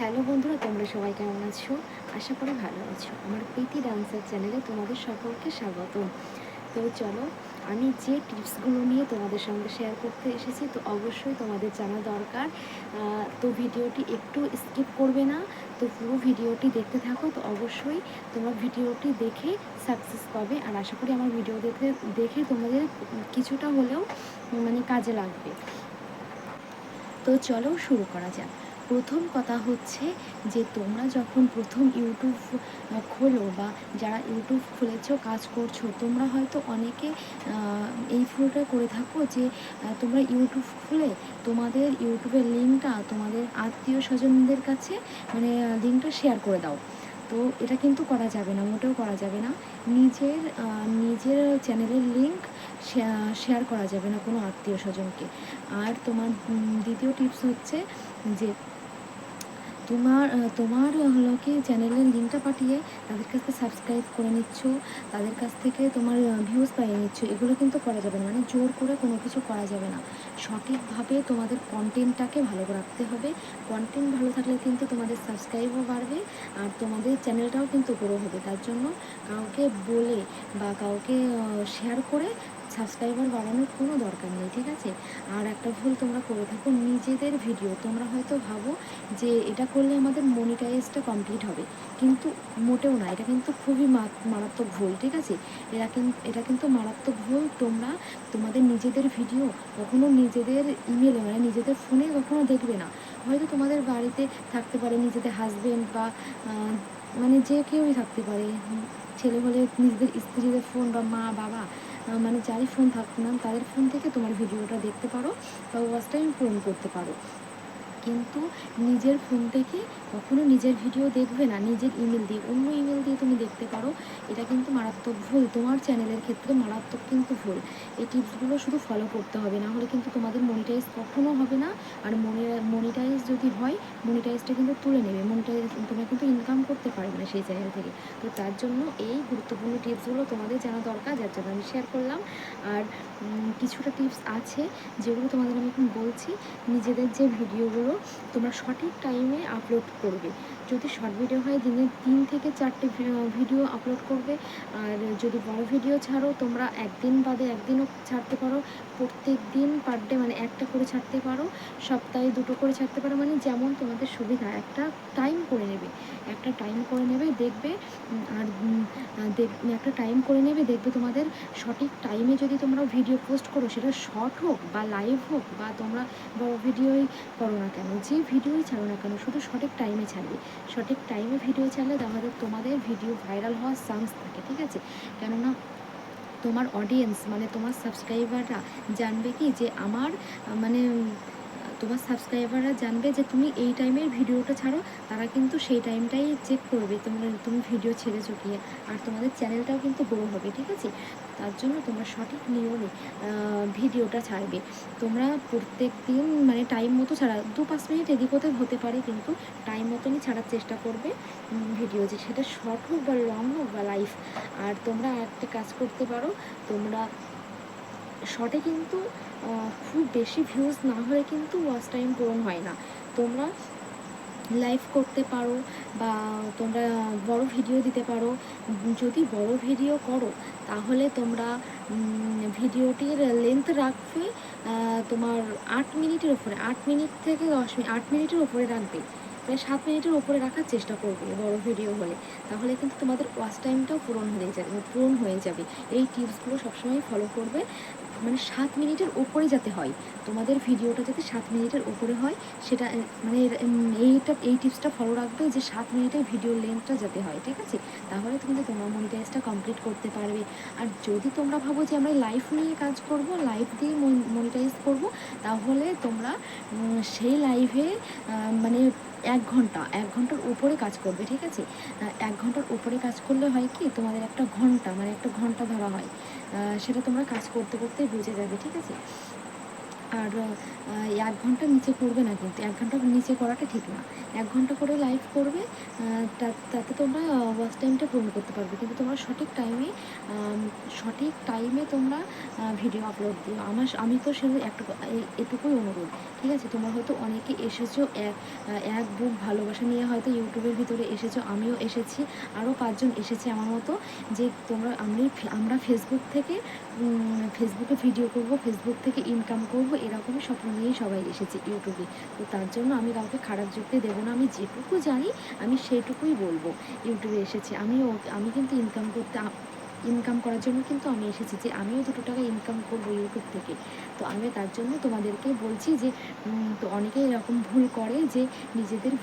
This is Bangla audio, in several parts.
হ্যালো বন্ধুরা, তোমরা সবাই কেমন আছো? আশা করি ভালো আছো। আমার প্রীতি ডান্সার চ্যানেলে তোমাদের সকলকে স্বাগত। তো চলো, আমি যে টিপসগুলো নিয়ে তোমাদের সঙ্গে শেয়ার করতে এসেছি, তো অবশ্যই তোমাদের জানা দরকার। তো ভিডিওটি একটু স্কিপ করবে না, তো পুরো ভিডিওটি দেখতে থাকো। তো অবশ্যই তোমরা ভিডিওটি দেখে সাকসেস পাবে, আর আশা করি আমার ভিডিও দেখে দেখে তোমাদের কিছুটা হলেও মানে কাজে লাগবে। তো চলো শুরু করা যাক। প্রথম কথা হচ্ছে যে তোমরা যখন প্রথম ইউটিউব খোলো বা যারা ইউটিউব খুলেছো, কাজ করছ, তোমরা হয়তো অনেকে এই ভুলটা করে থাকো যে তোমরা ইউটিউব খুলে তোমাদের ইউটিউবের লিঙ্কটা তোমাদের আত্মীয় স্বজনদের কাছে মানে লিঙ্কটা শেয়ার করে দাও। তো এটা কিন্তু করা যাবে না, মোটেও করা যাবে না। নিজের নিজের চ্যানেলের লিঙ্ক শেয়ার করা যাবে না কোনো আত্মীয় স্বজনকে। আর তোমার দ্বিতীয় টিপস হচ্ছে যে তোমার তোমার হলো কি চ্যানেলের লিঙ্কটা পাঠিয়ে তাদের কাছ থেকে সাবস্ক্রাইব করে নিচ্ছ, তাদের কাছ থেকে তোমার ভিউজ পাইয়ে নিচ্ছ, এগুলো কিন্তু করা যাবে না মানে জোর করে কোনো কিছু করা যাবে না। সঠিকভাবে তোমাদের কন্টেন্টটাকে ভালো রাখতে হবে কন্টেন্ট ভালো থাকলে কিন্তু তোমাদের সাবস্ক্রাইবও বাড়বে, আর তোমাদের চ্যানেলটাও কিন্তু গ্রো হবে। তার জন্য কাউকে বলে বা কাউকে শেয়ার করে সাবস্ক্রাইবার বাড়ানোর কোনো দরকার নেই, ঠিক আছে? আর একটা ভুল তোমরা করে থাকো, নিজেদের ভিডিও তোমরা হয়তো ভাবো যে এটা করলে আমাদের মনিটাইজটা কমপ্লিট হবে, কিন্তু মোটেও না, এটা কিন্তু খুবই মারাত্মক ভুল, ঠিক আছে? এরা কিন্তু এটা কিন্তু মারাত্মক ভুল, তোমরা তোমাদের নিজেদের ভিডিও কখনো নিজেদের ইমেলে মানে নিজেদের ফোনে কখনো দেখবে না। হয়তো তোমাদের বাড়িতে থাকতে পারে নিজেদের হাজবেন্ড বা মানে যে কেউই থাকতে পারে, ছেলে হলে নিজেদের স্ত্রীদের ফোন বা মা, বাবা মানে যাদের ফোন থাকুক না, তাদের ফোন থেকে তোমার ভিডিওটা দেখতে পারো বা ওয়াচ টাইম পূরণ করতে পারো। কিন্তু নিজের ফোন থেকে কখনো নিজের ভিডিও দেখবে না, নিজের ইমেল দিয়ে। অন্য ইমেল দিয়ে তুমি দেখতে পারো, এটা কিন্তু মারাত্মক ভুল। তোমার চ্যানেলের ক্ষেত্রে মারাত্মক কিন্তু ভুল। এই টিপসগুলো শুধু ফলো করতে হবে, না হলে কিন্তু তোমাদের মনিটাইজ কখনো হবে না। আর মনি মনিটাইজ যদি হয় মনিটাইজটা কিন্তু তুলে নেবে। মনিটাইজ তোমরা কিন্তু ইনকাম করতে পারবে না সেই চ্যানেল থেকে। তো তার জন্য এই গুরুত্বপূর্ণ টিপসগুলো তোমাদের জানা দরকার, যার জন্য আমি শেয়ার করলাম। আর কিছুটা টিপস আছে যেগুলো তোমাদের আমি এখন বলছি। নিজেদের যে ভিডিওগুলো তোমরা সঠিক টাইমে আপলোড করবে। যদি শর্ট ভিডিও হয়, দিনে তিন থেকে চারটে ভিডিও আপলোড করবে। আর যদি বড় ভিডিও ছাড়ো, তোমরা একদিন বাদে একদিনও ছাড়তে পারো। প্রত্যেক দিন পার ডে মানে একটা করে ছাড়তে পারো। সপ্তাহে দুটো করে ছাড়তে পারো। মানে যেমন তোমাদের সুবিধা, একটা টাইম করে নেবে। একটা টাইম করে নেবে, দেখবে আর দেখ, একটা টাইম করে নেবে, দেখবে তোমাদের সঠিক টাইমে যদি তোমরা ভিডিও পোস্ট করো, সেটা শর্ট হোক বা লাইভ হোক বা তোমরা বড় ভিডিওই করো না কেন? যে ভিডিওই ছাড়ো না কেন, শুধু সঠিক টাইমে ছাড়বে। সঠিক টাইমে ভিডিও ছাড়লে তাহলে তোমাদের ভিডিও ভাইরাল হওয়ার চান্স থাকে, ঠিক আছে? কেননা তোমার অডিয়েন্স মানে তোমার সাবস্ক্রাইবাররা জানবে কি? যে আমার মানে তোমার সাবস্ক্রাইবাররা জানবে যে তুমি এই টাইমের ভিডিওটা ছাড়ো, তারা কিন্তু সেই টাইমটাই চেক করবে তোমরা, তুমি ভিডিও ছেড়েছো কি? আর তোমাদের চ্যানেলটাও কিন্তু গ্রো হবে, ঠিক আছে? তার জন্য তোমরা সঠিক নিয়মে ভিডিওটা ছাড়বে। তোমরা প্রত্যেক দিন মানে টাইম মতো ছাড়া, দু পাঁচ মিনিট এদিক ওদিক হতে পারে কিন্তু টাইম মতনই ছাড়ার চেষ্টা করবে ভিডিও যে সেটা শর্ট হোক বা লং হোক বা লাইফ আর তোমরা একটা কাজ করতে পারো, তোমরা শর্টে কিন্তু খুব বেশি ভিউজ না হলে কিন্তু ওয়াচ টাইম পূরণ হয় না। তোমরা লাইভ করতে পারো বা তোমরা বড় ভিডিও দিতে পারো। যদি বড় ভিডিও করো, তাহলে তোমরা ভিডিওটির লেন্থ রাখবে তোমার আট মিনিটের ওপরে আট মিনিট থেকে দশ মিনিট আট মিনিটের উপরে রাখবে। প্রায় সাত মিনিটের উপরে রাখার চেষ্টা করবে বড় ভিডিও হলে। তাহলে কিন্তু তোমাদের ওয়াচ টাইমটাও পূরণ হয়ে যাবে, পূরণ হয়ে যাবে। এই টিপসগুলো সবসময় ফলো করবে মানে সাত মিনিটের ওপরে যাতে হয়। তোমাদের ভিডিওটা যাতে সাত মিনিটের ওপরে হয়, সেটা মানে এইটা, এই টিপসটা ফলো রাখবে যে সাত মিনিটের ভিডিও লেন্থটা যাতে হয়, ঠিক আছে? তাহলে কিন্তু তোমরা মনিটাইজটা কমপ্লিট করতে পারবে। আর যদি তোমরা ভাবো যে আমরা লাইভ নিয়ে কাজ করব লাইভ দিয়ে মনিটাইজ করব, তাহলে তোমরা সেই লাইভে মানে এক ঘণ্টা, এক ঘণ্টার উপরে কাজ করবে, ঠিক আছে? এক ঘণ্টার উপরে কাজ করলে হয় কি, তোমাদের একটা ঘণ্টা মানে একটা ঘণ্টা ধরা হয়। সেটা তোমরা কাজ করতে করতে বুঝে যাবে, ঠিক আছে? আর এক ঘণ্টা নিচে করবে না কিন্তু। এক ঘণ্টার নিচে করাটা ঠিক না। এক ঘণ্টা করে লাইভ করবে তাতে তোমরা ওয়াচ টাইমটা পূরণ করতে পারবে। কিন্তু তোমরা সঠিক টাইমে সঠিক টাইমে তোমরা ভিডিও আপলোড দিও। আমার আমি তো সে একটা এটুকুই অনুরোধ। ঠিক আছে? তোমরা হয়তো অনেকে এসেছ, এক এক বুক ভালোবাসা নিয়ে হয়তো ইউটিউবের ভিতরে এসেছ, আমিও এসেছি আরও পাঁচজন এসেছে আমার মতো, যে তোমরা, আমি আমরা ফেসবুক থেকে ফেসবুকে ভিডিও করব ফেসবুক থেকে ইনকাম করব এরকমই স্বপ্ন নিয়েই সবাই এসেছে ইউটিউবে। তো তার জন্য আমি কাউকে খারাপ যুক্তি দেবো না, আমি যেটুকু জানি আমি সেইটুকুই বলব। ইউটিউবে এসেছি। আমিও আমি কিন্তু ইনকাম করতে ইনকাম করার জন্য কিন্তু আমি এসেছি যে আমিও দুটো টাকা ইনকাম করব ইউটিউব থেকে। তো আমি তার জন্য তোমাদেরকে বলছি যে তো অনেকে এরকম ভুল করে যে নিজেদের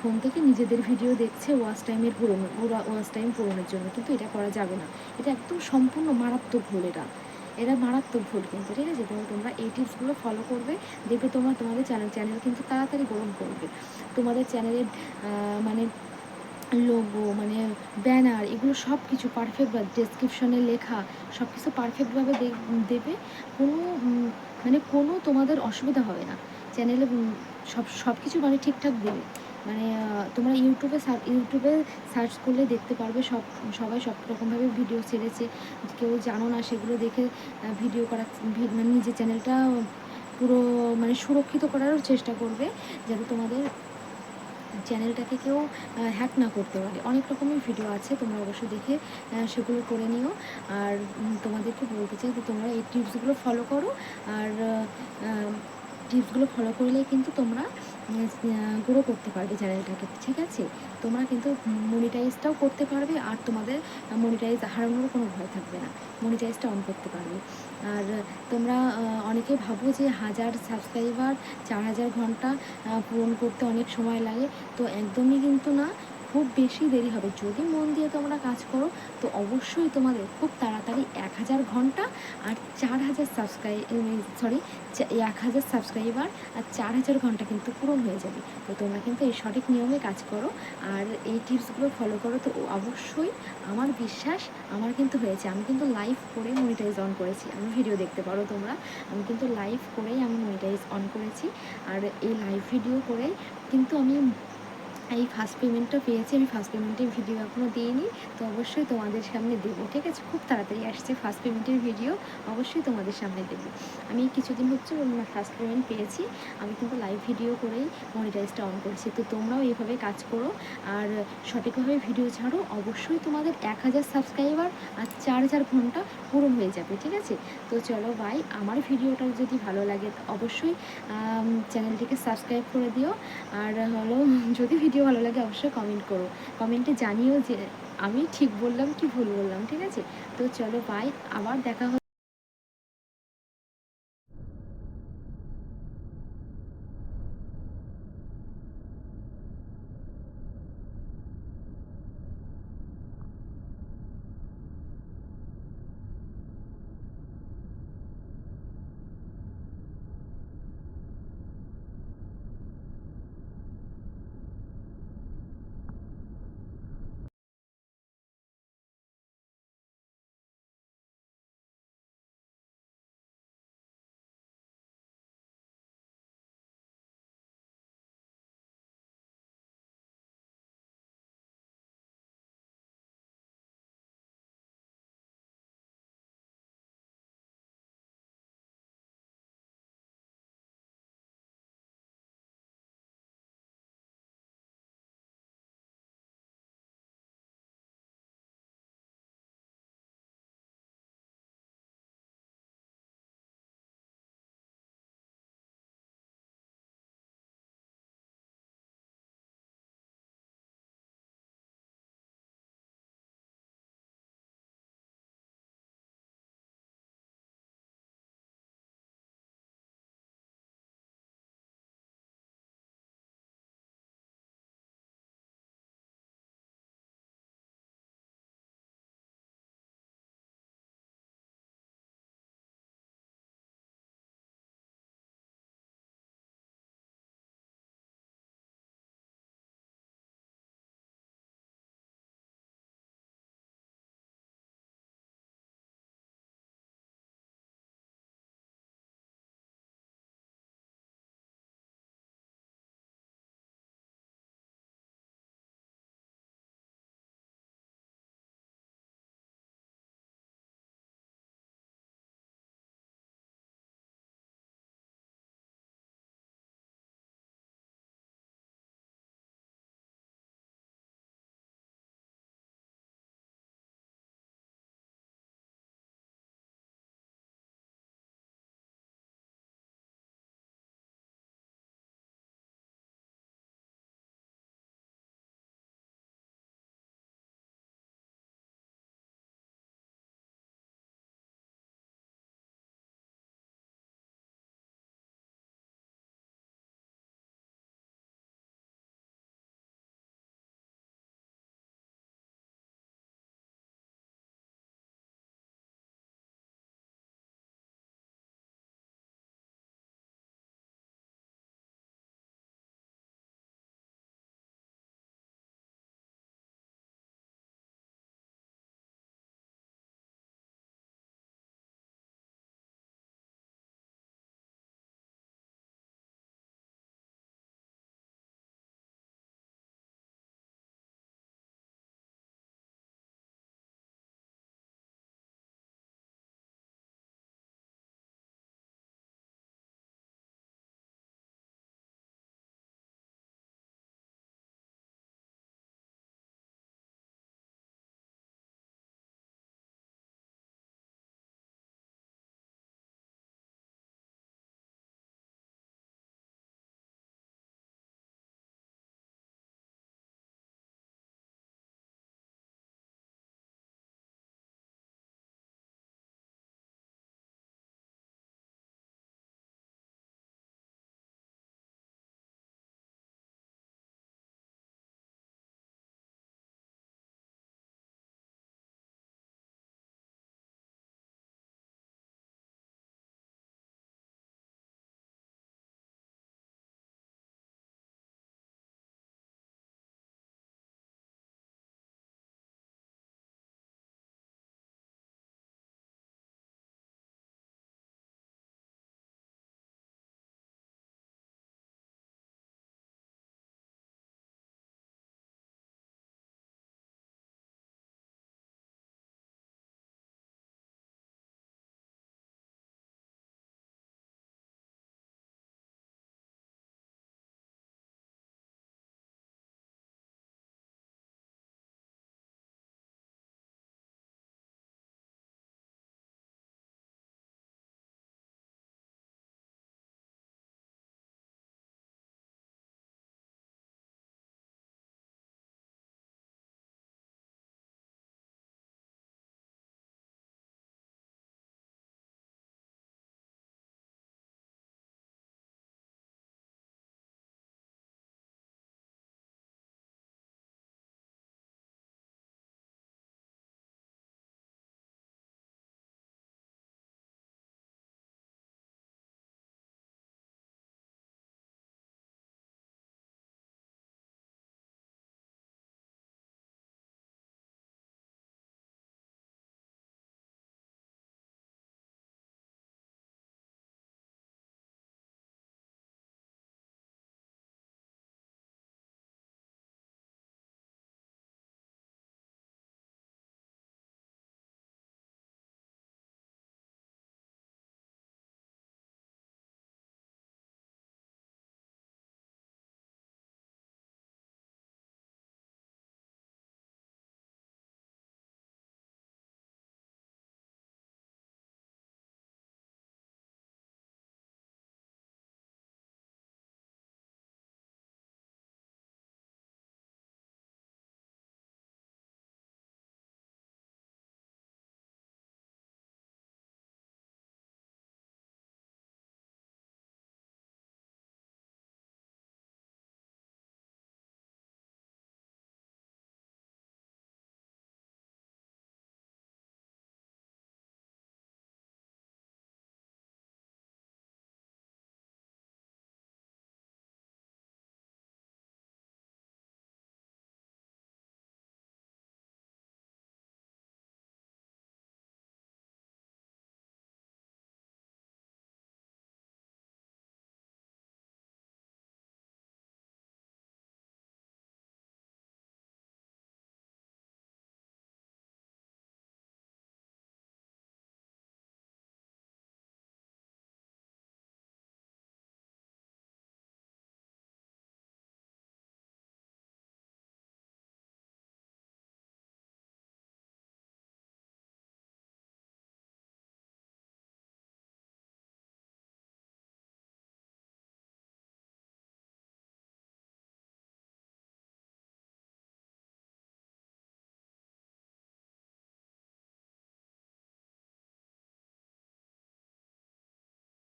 ফোন থেকে নিজেদের ভিডিও দেখছে ওয়াচ টাইমের পুরনো ওয়াচ টাইম পূরণের জন্য। কিন্তু এটা করা যাবে না। এটা একদম সম্পূর্ণ মারাত্মক ভুল এটা। এরা মারাত্মক ভুল কিন্তু, ঠিক আছে? তো তোমরা এই টিপসগুলো ফলো করবে। দেখবে তোমরা, তোমাদের চ্যানেল চ্যানেল কিন্তু তাড়াতাড়ি গ্রহণ করবে। তোমাদের চ্যানেলের মানে লোগো মানে ব্যানার এগুলো সব কিছু পারফেক্ট বা ডেসক্রিপশনে লেখা সব কিছু পারফেক্টভাবে দেবে। কোনো মানে কোনো তোমাদের অসুবিধা হবে না। চ্যানেলে সব সব কিছু মানে ঠিকঠাক দেবে। মানে তোমরা ইউটিউবে ইউটিউবে সার্চ করলে দেখতে পারবে সব, সবাই সব রকমভাবে ভিডিও ছেড়েছে। কেউ জানো না সেগুলো দেখে ভিডিও করা মানে নিজের চ্যানেলটা পুরো মানে সুরক্ষিত করারও চেষ্টা করবে, যাতে তোমাদের চ্যানেলটাকে কেউ হ্যাক না করতে পারে। অনেক রকমের ভিডিও আছে, তোমরা অবশ্যই দেখে সেগুলো করে নিও। আর তোমাদেরকে বলতে চাই যে তোমরা এই টিপসগুলো ফলো করো। আর টিপসগুলো ফলো করলেই কিন্তু তোমরা গ্রো করতে পারবে চ্যানেলটাকে ঠিক আছে? তোমরা কিন্তু মনিটাইজটাও করতে পারবে আর তোমাদের মনিটাইজ হারানোর কোনো ভয় থাকবে না। মনিটাইজটা অন করতে পারবে। আর তোমরা অনেকে ভাবো যে হাজার সাবস্ক্রাইবার চার হাজার ঘণ্টা পূরণ করতে অনেক সময় লাগে। তো একদমই কিন্তু না। খুব বেশি দেরি হবে। যদি মন দিয়ে তোমরা কাজ করো, তো অবশ্যই তোমাদের খুব তাড়াতাড়ি এক হাজার ঘণ্টা আর চার হাজার সাবস্ক্রাইব সরি এক হাজার সাবস্ক্রাইবার আর চার হাজার ঘণ্টা কিন্তু পূরণ হয়ে যাবে। তো তোমরা কিন্তু এই সঠিক নিয়মে কাজ করো আর এই টিপসগুলো ফলো করো। তো অবশ্যই আমার বিশ্বাস আমার কিন্তু হয়েছে। আমি কিন্তু লাইভ করে মনিটাইজ অন করেছি। আমি ভিডিও দেখতে পারো তোমরা। আমি কিন্তু লাইভ করেই আমি মনিটাইজ অন করেছি। আর এই লাইভ ভিডিও করেই কিন্তু আমি এই ফার্স্ট পেমেন্টটা পেয়েছি, আমি ফার্স্ট পেমেন্টের ভিডিও এখনও দিইনি, তো অবশ্যই তোমাদের সামনে দেবো, ঠিক আছে? খুব তাড়াতাড়ি আসছে ফার্স্ট পেমেন্টের ভিডিও অবশ্যই তোমাদের সামনে দেবো। আমি কিছুদিন হচ্ছে ফার্স্ট পেমেন্ট পেয়েছি, আমি কিন্তু লাইভ ভিডিও করেই মনিটাইজটা অন করেছি, তো তোমরাও এইভাবে কাজ করো, আর সঠিকভাবে ভিডিও ছাড়ো, অবশ্যই তোমাদের এক হাজার সাবস্ক্রাইবার আর চার হাজার ঘণ্টা পূরণ হয়ে যাবে, ঠিক আছে? তো চলো ভাই আমার ভিডিওটা যদি ভালো লাগে, অবশ্যই চ্যানেলটিকে সাবস্ক্রাইব করে দিও, আর হলো, যদি ভিডিও ভালো লাগে অবশ্যই কমেন্ট করো। কমেন্টে জানিও যে আমি ঠিক বললাম কি ভুল বললাম, ঠিক আছে? তো চলো বাই আবার দেখা